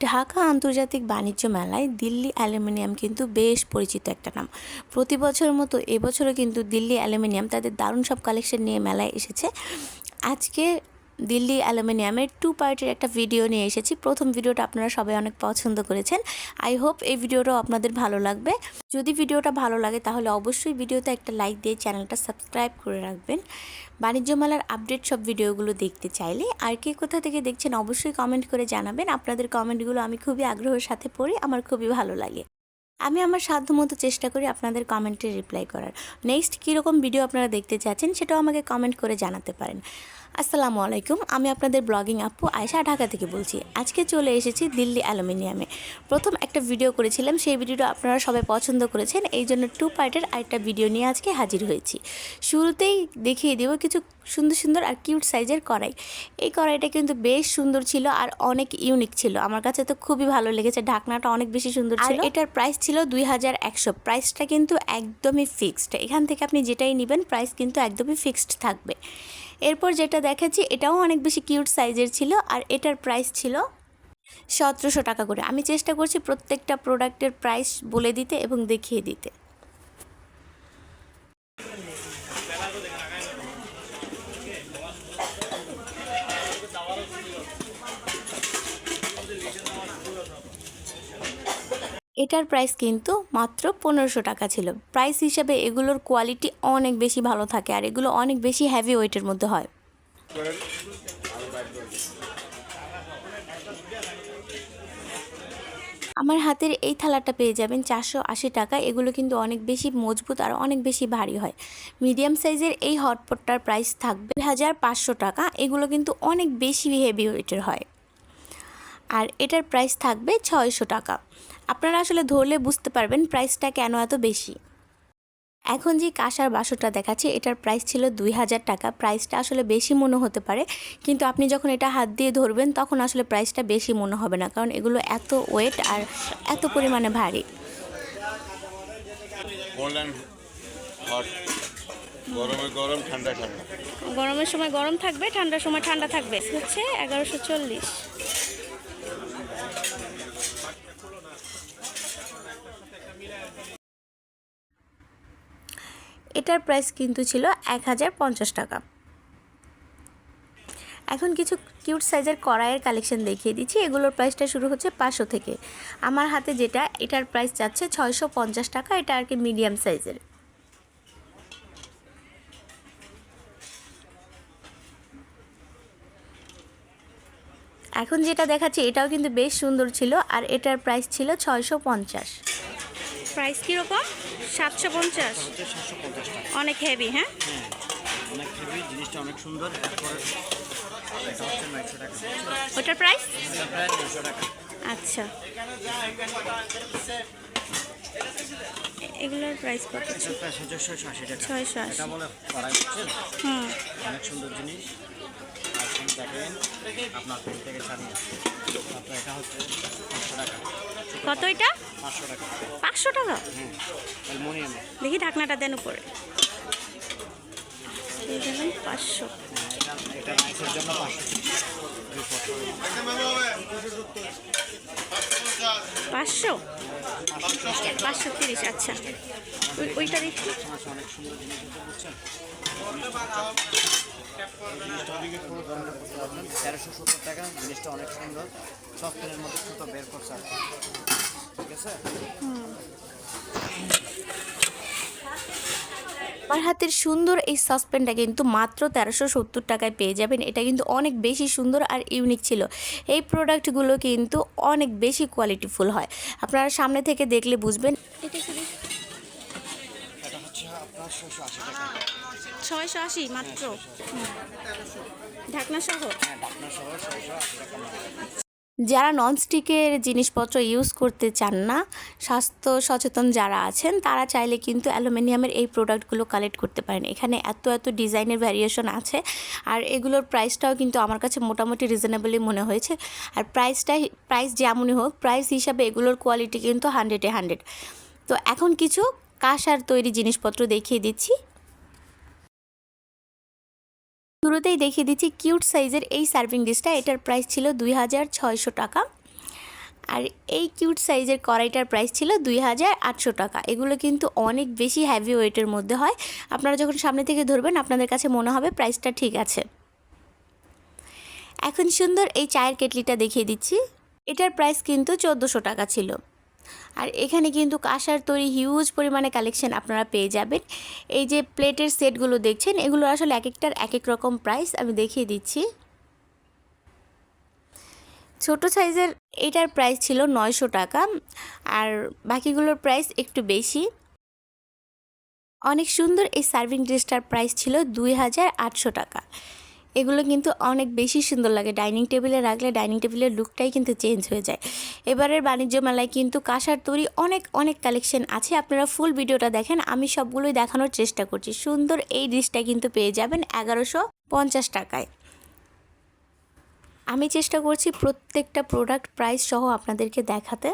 ঢাকা আন্তর্জাতিক বাণিজ্য মেলায় দিল্লি অ্যালুমিনিয়াম কিন্তু বেশ পরিচিত একটা নাম। প্রতি বছরের মতো এবছরও কিন্তু দিল্লি অ্যালুমিনিয়াম তাদের দারুণ সব কালেকশন নিয়ে মেলায় এসেছে। আজকে দিল্লি অ্যালুমিনিয়ামের টু পার্টের একটা ভিডিও নিয়ে এসেছি। প্রথম ভিডিওটা আপনারা সবাই অনেক পছন্দ করেছেন। আই হোপ এই ভিডিওটাও আপনাদের ভালো লাগবে। যদি ভিডিওটা ভালো লাগে তাহলে অবশ্যই ভিডিওতে একটা লাইক দিয়ে চ্যানেলটা সাবস্ক্রাইব করে রাখবেন। বাণিজ্য মেলার আপডেট সব ভিডিওগুলো দেখতে চাইলে। আর কে কোথা থেকে দেখছেন অবশ্যই কমেন্ট করে জানাবেন। আপনাদের কমেন্টগুলো আমি খুবই আগ্রহের সাথে পড়ি। আমার খুবই ভালো লাগে। আমি আমার সাধ্যমতো চেষ্টা করি আপনাদের কমেন্টে রিপ্লাই করার। নেক্সট কীরকম ভিডিও আপনারা দেখতে চাচ্ছেন সেটাও আমাকে কমেন্ট করে জানাতে পারেন। আসসালামু আলাইকুম আমি আপনাদের ব্লগিং আপু আয়সা ঢাকা থেকে বলছি। আজকে চলে এসেছি দিল্লি অ্যালুমিনিয়ামে। প্রথম একটা ভিডিও করেছিলাম সেই ভিডিওটা আপনারা সবাই পছন্দ করেছেন এই জন্য টু পার্টের আরেকটা ভিডিও নিয়ে আজকে হাজির হয়েছি। শুরুতেই দেখিয়ে দেবো কিছু সুন্দর সুন্দর আর কিউট সাইজের কড়াই। এই কড়াইটা কিন্তু বেশ সুন্দর ছিল আর অনেক ইউনিক ছিল। আমার কাছে তো খুবই ভালো লেগেছে ঢাকনাটা অনেক বেশি সুন্দর ছিল। এটার প্রাইস ছিল দুই হাজার একশো। প্রাইসটা কিন্তু একদমই ফিক্সড এখান থেকে আপনি যেটাই নেবেন প্রাইস কিন্তু একদমই ফিক্সড থাকবে। এরপর যেটা দেখাচ্ছি এটাও অনেক বেশি কিউট সাইজের ছিল আর এটার প্রাইস ছিল সতেরোশো টাকা করে। আমি চেষ্টা করছি প্রত্যেকটা প্রোডাক্টের প্রাইস বলে দিতে এবং দেখিয়ে দিতে। এটার প্রাইস কিন্তু মাত্র পনেরোশো টাকা ছিল। প্রাইস হিসাবে এগুলোর কোয়ালিটি অনেক বেশি ভালো থাকে আর এগুলো অনেক বেশি হ্যাভি ওয়েটের মধ্যে হয়। আমার হাতের এই থালাটা পেয়ে যাবেন চারশো আশি টাকা। এগুলো কিন্তু অনেক বেশি মজবুত আর অনেক বেশি ভারী হয়। মিডিয়াম সাইজের এই হটপটটার প্রাইস থাকবে হাজার পাঁচশো টাকা। এগুলো কিন্তু অনেক বেশি হেভি ওয়েটের হয়। আর এটার প্রাইস থাকবে ছয়শো টাকা। আপনারা আসলে ধরলে বুঝতে পারবেন প্রাইসটা কেন এত বেশি। এখন যে কাঁসার বাসনটা দেখাচ্ছি এটার প্রাইস ছিল দুই হাজার টাকা। প্রাইসটা আসলে বেশি মনে হতে পারে কিন্তু আপনি যখন এটা হাত দিয়ে ধরবেন তখন আসলে প্রাইসটা বেশি মনে হবে না কারণ এগুলো এত ওয়েট আর এত পরিমাণে ভারী। গরমে গরম ঠান্ডা ঠান্ডা। গরমের সময় গরম থাকবে ঠান্ডার সময় ঠান্ডা থাকবে। হচ্ছে এগারোশো চল্লিশ। এটার প্রাইস কিন্তু ছিল এক হাজার পঞ্চাশ টাকা। এখন কিছু কিউট সাইজের কড়াইয়ের কালেকশন দেখিয়ে দিচ্ছি। এগুলোর প্রাইসটা শুরু হচ্ছে পাঁচশো থেকে। আমার হাতে যেটা, এটার প্রাইস যাচ্ছে ছয়শো পঞ্চাশ টাকা। এটা আর কি মিডিয়াম সাইজের। এখন যেটা দেখাচ্ছি, এটাও কিন্তু বেশ সুন্দর ছিল। আর এটার প্রাইস ছিল ছয়শো পঞ্চাশ। প্রাইস কীরকম? সাতশো পঞ্চাশ। অনেক হেভি হ্যাঁ? ওটার প্রাইস আচ্ছা। এগুলোর প্রাইস কত ছয়শো আশি। হুম। অনেক সুন্দর জিনিস আপনার থেকে এটা হচ্ছে কত এটা? পাঁচশো টাকা। দেখি ঢাকনাটা দেন উপরে। পাঁচশো। পাঁচশো? পাঁচশো তিরিশ আচ্ছা। ওই- ওইটা দেখি। তেরোশো সত্তর টাকা, জিনিসটা অনেক সুন্দর। সব সফটওয়্যারের মধ্যে সুতো বের করছে। ঠিক আছে? আমার হাতের সুন্দর এই সসপ্যানটা কিন্তু মাত্র তেরোশো সত্তর টাকায় পেয়ে যাবেন। এটা কিন্তু অনেক বেশি সুন্দর আর ইউনিক ছিল। এই প্রোডাক্টগুলো কিন্তু অনেক বেশি কোয়ালিটিফুল হয়। আপনারা সামনে থেকে দেখলে বুঝবেন। ছয়শো আশি মাত্র? ঢাকনা সহ যারা ননস্টিকের জিনিসপত্র ইউজ করতে চান না, স্বাস্থ্য সচেতন যারা আছেন, তারা চাইলে কিন্তু অ্যালুমিনিয়ামের এই প্রোডাক্টগুলো কালেক্ট করতে পারেন। এখানে এত এত ডিজাইনের ভ্যারিয়েশন আছে, আর এগুলোর প্রাইসটাও কিন্তু আমার কাছে মোটামুটি রিজনেবলই মনে হয়েছে। আর প্রাইসটা প্রাইস যেমনই হোক প্রাইস হিসাবে এগুলোর কোয়ালিটি কিন্তু হান্ড্রেডে হান্ড্রেড তো এখন কিছু কাঁসার তৈরি জিনিসপত্র দেখিয়ে দিচ্ছি। শুরুতেই দেখিয়ে দিচ্ছি কিউট সাইজের এই সার্ভিং ডিশটা। এটার প্রাইস ছিল দুই হাজার ছয়শো টাকা। আর এই কিউট সাইজের কড়াইটার প্রাইস ছিল দুই হাজার আটশো টাকা। এগুলো কিন্তু অনেক বেশি হ্যাভি ওয়েটের মধ্যে হয়। আপনারা যখন সামনে থেকে ধরবেন, আপনাদের কাছে মনে হবে প্রাইসটা ঠিক আছে। এখন সুন্দর এই চায়ের কেটলিটা দেখিয়ে দিচ্ছি। এটার প্রাইস কিন্তু চোদ্দোশো টাকা ছিল। আর এখানে কিন্তু কাঁসার তৈরি হিউজ পরিমাণে কালেকশন আপনারা পেয়ে যাবেন। এই যে প্লেটের সেটগুলো দেখছেন, এগুলো আসলে এক একটার এক এক রকম প্রাইস আমি দেখিয়ে দিচ্ছি। ছোট সাইজের এটার প্রাইস ছিল নয়শো টাকা, আর বাকিগুলোর প্রাইস একটু বেশি। অনেক সুন্দর এই সার্ভিং ড্রেসটার প্রাইস ছিল দুই হাজার আটশো টাকা। এগুলো কিন্তু অনেক বেশি সুন্দর লাগে। ডাইনিং টেবিলে রাখলে ডাইনিং টেবিলের লুকটাই কিন্তু চেঞ্জ হয়ে যায়। এবারের বাণিজ্য মেলায় কিন্তু কাঁসার তৈরি অনেক অনেক কালেকশন আছে। আপনারা ফুল ভিডিওটা দেখেন, আমি সবগুলোই দেখানোর চেষ্টা করছি। সুন্দর এই ডিশটা কিন্তু পেয়ে যাবেন এগারোশো পঞ্চাশ টাকায়। আমি চেষ্টা করছি প্রত্যেকটা প্রোডাক্ট প্রাইস সহ আপনাদেরকে দেখাতে।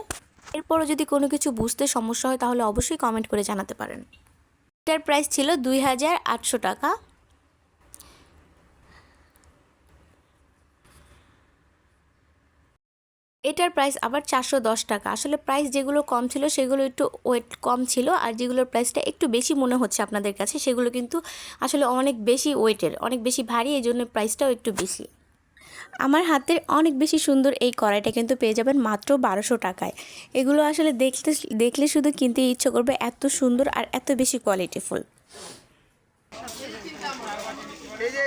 এরপরও যদি কোনো কিছু বুঝতে সমস্যা হয়, তাহলে অবশ্যই কমেন্ট করে জানাতে পারেন। এটার প্রাইস ছিল দুই হাজার আটশো টাকা। এটার প্রাইস আবার চারশো দশ টাকা আসলে প্রাইস যেগুলো কম ছিল সেগুলো একটু ওয়েট কম ছিল আর যেগুলোর প্রাইসটা একটু বেশি মনে হচ্ছে আপনাদের কাছে সেগুলো কিন্তু আসলে অনেক বেশি ওয়েটের অনেক বেশি ভারী এই জন্য প্রাইসটাও একটু বেশি আমার হাতের অনেক বেশি সুন্দর এই কড়াইটা কিন্তু পেয়ে যাবেন মাত্র বারোশো টাকায় এগুলো আসলে দেখতে দেখলে শুধু কিনতে ইচ্ছে করবে এত সুন্দর আর এত বেশি কোয়ালিটিফুল এই যে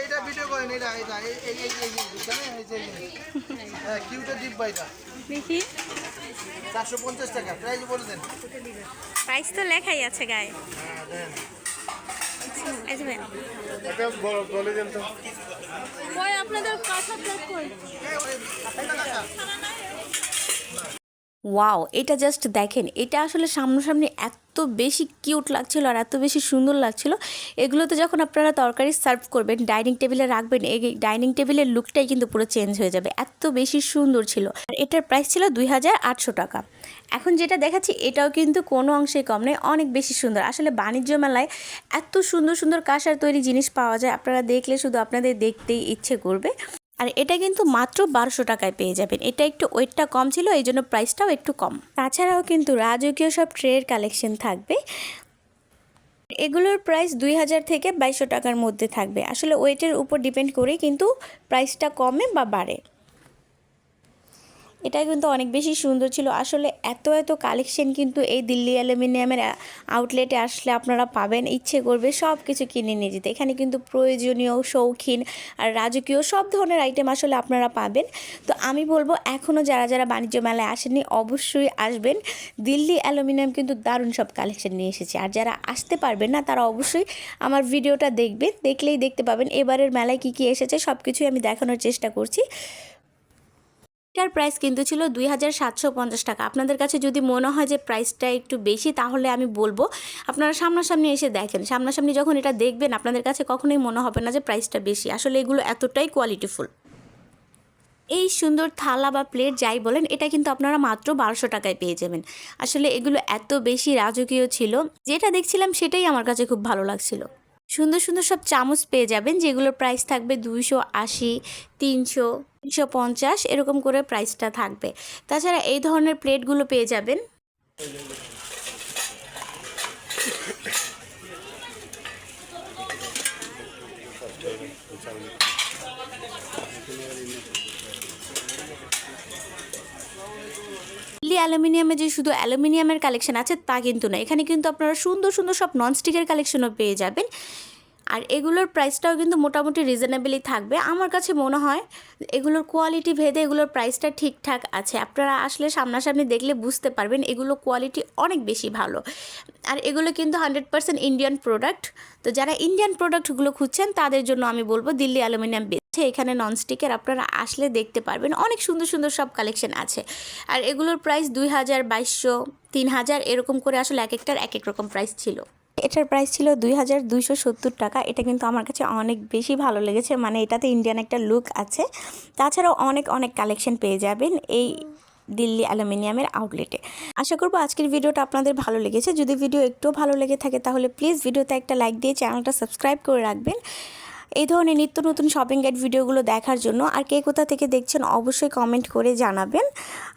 হ্যাঁ দেখি চারশো পঞ্চাশ টাকা প্রাইস বলে দেন। প্রাইস তো লেখাই আছে গায়ে। এই যে ভাই। কই আপনাদের কথা প্লেট কই ওয়াও, এটা জাস্ট দেখেন, এটা আসলে সামনাসামনি এত বেশি কিউট লাগছিল আর এত বেশি সুন্দর লাগছিল। এগুলোতে যখন আপনারা তরকারি সার্ভ করবেন ডাইনিং টেবিলে রাখবেন, এই ডাইনিং টেবিলের লুকটাই কিন্তু পুরো চেঞ্জ হয়ে যাবে। এত বেশি সুন্দর ছিল। আর এটার প্রাইস ছিল দুই হাজার আটশো টাকা। এখন যেটা দেখাচ্ছি, এটাও কিন্তু কোনো অংশে কম নেই অনেক বেশি সুন্দর। আসলে বাণিজ্য মেলায় এত সুন্দর সুন্দর কাঁসার তৈরি জিনিস পাওয়া যায়, আপনারা দেখলে শুধু আপনাদের দেখতেই ইচ্ছে করবে। আর এটা কিন্তু মাত্র বারোশো টাকায় পেয়ে যাবেন। এটা একটু ওয়েটটা কম ছিল, এই জন্য প্রাইসটাও একটু কম। তাছাড়াও কিন্তু রাজকীয় সব ট্রের কালেকশন থাকবে। এগুলোর প্রাইস দুই হাজার থেকে বাইশশো টাকার মধ্যে থাকবে। আসলে ওয়েটের উপর ডিপেন্ড করে কিন্তু প্রাইসটা কমে বা বাড়ে। এটা কিন্তু অনেক বেশি সুন্দর ছিল। আসলে এত এত কালেকশন কিন্তু এই দিল্লি অ্যালুমিনিয়ামের আউটলেটে আসলে আপনারা পাবেন, ইচ্ছে করবে সব কিছু কিনে নিয়ে যেতে। এখানে কিন্তু প্রয়োজনীয় শৌখিন আর রাজকীয় সব ধরনের আইটেম আসলে আপনারা পাবেন। তো আমি বলব এখনও যারা যারা বাণিজ্য মেলায় আসেননি, অবশ্যই আসবেন। দিল্লি অ্যালুমিনিয়াম কিন্তু দারুণ সব কালেকশন নিয়ে এসেছে। আর যারা আসতে পারবেন না, তারা অবশ্যই আমার ভিডিওটা দেখবেন দেখলেই দেখতে পাবেন। এবারের মেলায় কী কী এসেছে সব কিছুই আমি দেখানোর চেষ্টা করছি। এটার প্রাইস কিন্তু ছিল দুই হাজার সাতশো পঞ্চাশ টাকা। আপনাদের কাছে যদি মনে হয় যে প্রাইসটা একটু বেশি, তাহলে আমি বলব। আপনারা সামনাসামনি এসে দেখেন। সামনাসামনি যখন এটা দেখবেন, আপনাদের কাছে কখনোই মনে হবে না যে প্রাইসটা বেশি। আসলে এগুলো এতটাই কোয়ালিটিফুল এই সুন্দর থালা বা প্লেট যাই বলেন, এটা কিন্তু আপনারা মাত্র বারোশো টাকায় পেয়ে যাবেন। আসলে এগুলো এত বেশি রাজকীয় ছিল, যেটা দেখছিলাম সেটাই আমার কাছে খুব ভালো লাগছিল। সুন্দর সুন্দর সব চামচ পেয়ে যাবেন, যেগুলোর প্রাইস থাকবে দুইশো আশি, তিনশো তিনশো পঞ্চাশ, এরকম করে প্রাইসটা থাকবে। তাছাড়া এই ধরনের প্লেটগুলো পেয়ে যাবেন। দিল্লি অ্যালুমিনিয়ামে যে শুধু অ্যালুমিনিয়ামের কালেকশন আছে, তা কিন্তু না। এখানে কিন্তু আপনারা সুন্দর সুন্দর সব ননস্টিকের কালেকশনও পেয়ে যাবেন। আর এগুলোর প্রাইসটাও কিন্তু মোটামুটি রিজনেবলই থাকবে। আমার কাছে মনে হয় এগুলোর কোয়ালিটি ভেদে এগুলোর প্রাইসটা ঠিকঠাক আছে। আপনারা আসলে সামনাসামনি দেখলে বুঝতে পারবেন এগুলো কোয়ালিটি অনেক বেশি ভালো। আর এগুলো কিন্তু হান্ড্রেড পার্সেন্ট ইন্ডিয়ান প্রোডাক্ট তো যারা ইন্ডিয়ান প্রোডাক্টগুলো খুঁজছেন, তাদের জন্য আমি বলব দিল্লি অ্যালুমিনিয়াম বেছে এখানে ননস্টিকের আপনারা আসলে দেখতে পারবেন, অনেক সুন্দর সুন্দর সব কালেকশন আছে। আর এগুলোর প্রাইস দুই হাজার, বাইশশো, তিন হাজার, এরকম করে আসলে এক একটার এক এক রকম প্রাইস ছিল। এটার প্রাইস ছিল দুই হাজার দুইশো সত্তর টাকা। এটা কিন্তু আমার কাছে অনেক বেশি ভালো লেগেছে মানে এটাতে ইন্ডিয়ান একটা লুক আছে। তাছাড়াও অনেক অনেক কালেকশন পেয়ে যাবেন এই দিল্লি অ্যালুমিনিয়ামের আউটলেটে আশা করব আজকের ভিডিওটা আপনাদের ভালো লেগেছে। যদি ভিডিও একটু ভালো লেগে থাকে তাহলে প্লিজ ভিডিওতে একটা লাইক দিয়ে চ্যানেলটা সাবস্ক্রাইব করে রাখবেন। এই ধরনের নিত্য নতুন শপিং গাইড ভিডিওগুলো দেখার জন্য আর কে কোথা থেকে দেখছেন অবশ্যই কমেন্ট করে জানাবেন।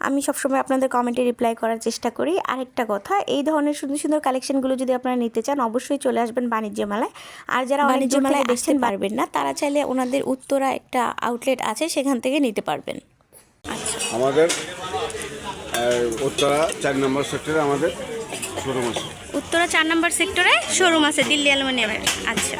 আমি সবসময় আপনাদের কমেন্টে রিপ্লাই করার চেষ্টা করি। আরেকটা কথা এই ধরনের সুন্দর সুন্দর কালেকশনগুলো যদি আপনারা নিতে চান অবশ্যই চলে আসবেন বাণিজ্য মেলায় আর যারা বাণিজ্য মেলায় দেখতে পারবেন না তারা চাইলে ওনাদের উত্তরা একটা আউটলেট আছে সেখান থেকে নিতে পারবেন। আমাদের উত্তরা চার নম্বর সেক্টরে আমাদের শোরুম আছে। উত্তরা চার নম্বর সেক্টরে শোরুম আছে দিল্লি অ্যালুমিনিয়ামের। আচ্ছা।